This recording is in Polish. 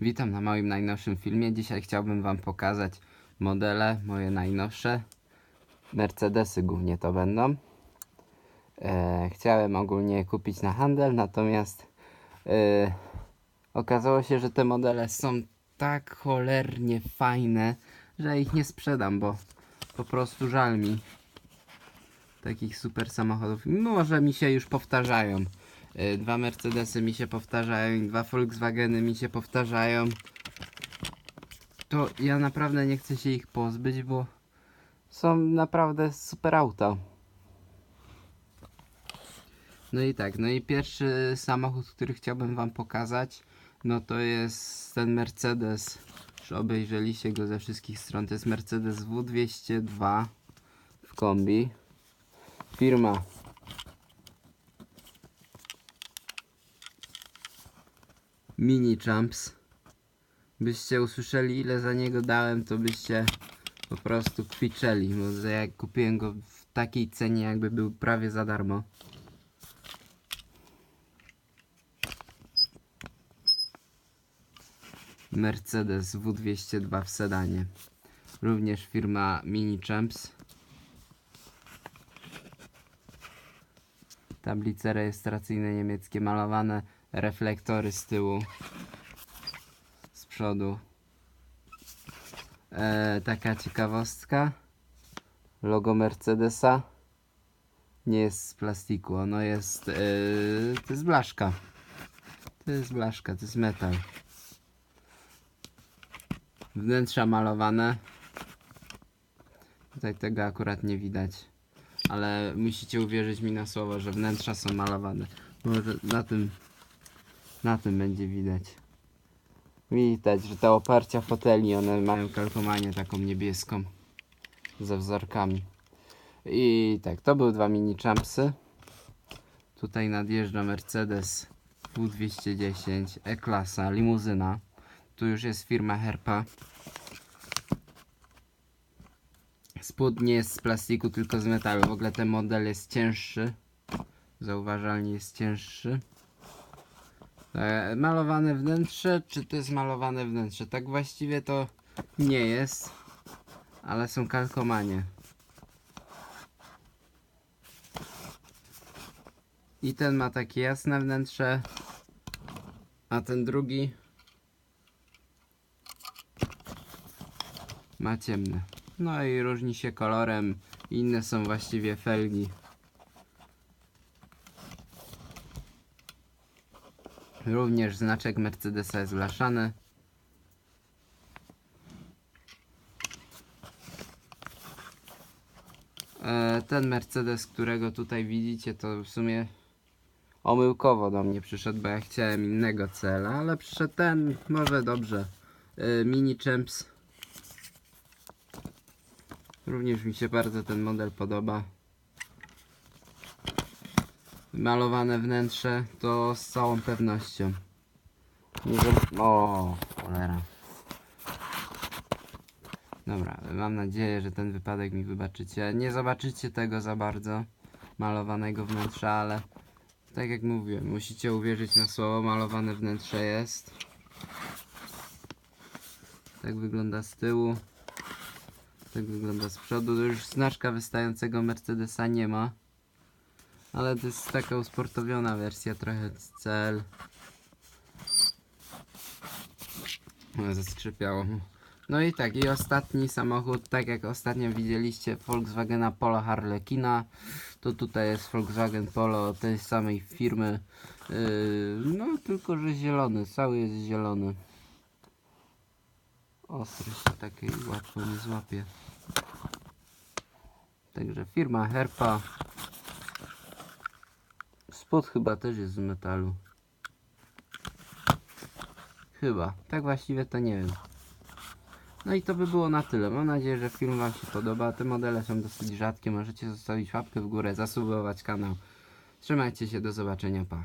Witam na moim najnowszym filmie. Dzisiaj chciałbym Wam pokazać modele, moje najnowsze. Mercedesy głównie to będą. E, chciałem ogólnie kupić na handel, natomiast e, okazało się, że te modele są tak cholernie fajne, że ich nie sprzedam, bo po prostu żal mi takich super samochodów. Mimo, że mi się już powtarzają. Y, Dwa Mercedesy mi się powtarzają, i dwa Volkswageny mi się powtarzają. To ja naprawdę nie chcę się ich pozbyć, bo są naprawdę super auta. No i tak, no i pierwszy samochód, który chciałbym wam pokazać, no to jest ten Mercedes. Już obejrzeliście go ze wszystkich stron. To jest Mercedes W202 w kombi. Firma Mini Champs. Byście usłyszeli ile za niego dałem, to byście po prostu kwiczeli, bo jak kupiłem go w takiej cenie, jakby był prawie za darmo. Mercedes W202 w sedanie. Również firma Mini Champs. Tablice rejestracyjne niemieckie malowane, reflektory z tyłu, z przodu. E, taka ciekawostka. Logo Mercedesa nie jest z plastiku, ono jest. E, to jest blaszka. To jest blaszka, to jest metal. Wnętrza malowane. Tutaj tego akurat nie widać ale musicie uwierzyć mi na słowo, że wnętrza są malowane. Może na tym, na tym będzie widać. Widać, że te oparcia foteli, one mają kalkomanię taką niebieską ze wzorkami. I tak, to były dwa mini champsy. Tutaj nadjeżdża Mercedes W210 E-klasa, limuzyna. Tu już jest firma Herpa. Spód nie jest z plastiku, tylko z metalu. W ogóle ten model jest cięższy. Zauważalnie jest cięższy. E, malowane wnętrze, czy to jest malowane wnętrze? Tak właściwie to nie jest, ale są kalkomanie. I ten ma takie jasne wnętrze, a ten drugi ma ciemne. No i różni się kolorem. Inne są właściwie felgi. Również znaczek Mercedesa jest blaszany. E, Ten Mercedes, którego tutaj widzicie, to w sumie omyłkowo do mnie przyszedł, bo ja chciałem innego cela, ale przyszedł ten, może dobrze. E, Mini Champs Również mi się bardzo ten model podoba. Malowane wnętrze to z całą pewnością. Nie o, cholera. Dobra, mam nadzieję, że ten wypadek mi wybaczycie. Nie zobaczycie tego za bardzo malowanego wnętrza, ale tak jak mówiłem, musicie uwierzyć na słowo, malowane wnętrze jest. Tak wygląda z tyłu. Tak wygląda z przodu. Już znaczka wystającego Mercedesa nie ma. Ale to jest taka usportowiona wersja, trochę z CL. O, Zaskrzypiało. No i tak, i ostatni samochód, tak jak ostatnio widzieliście Volkswagena Polo Harlekina, to tutaj jest Volkswagen Polo tej samej firmy. Yy, no tylko, że zielony, cały jest zielony. Ostry się takiej łatwo nie złapie. Także firma Herpa. Chyba też jest z metalu. Chyba. Tak właściwie to nie wiem. No i to by było na tyle. Mam nadzieję, że film Wam się podoba. Te modele są dosyć rzadkie. Możecie zostawić łapkę w górę, zasubować kanał. Trzymajcie się, do zobaczenia, pa.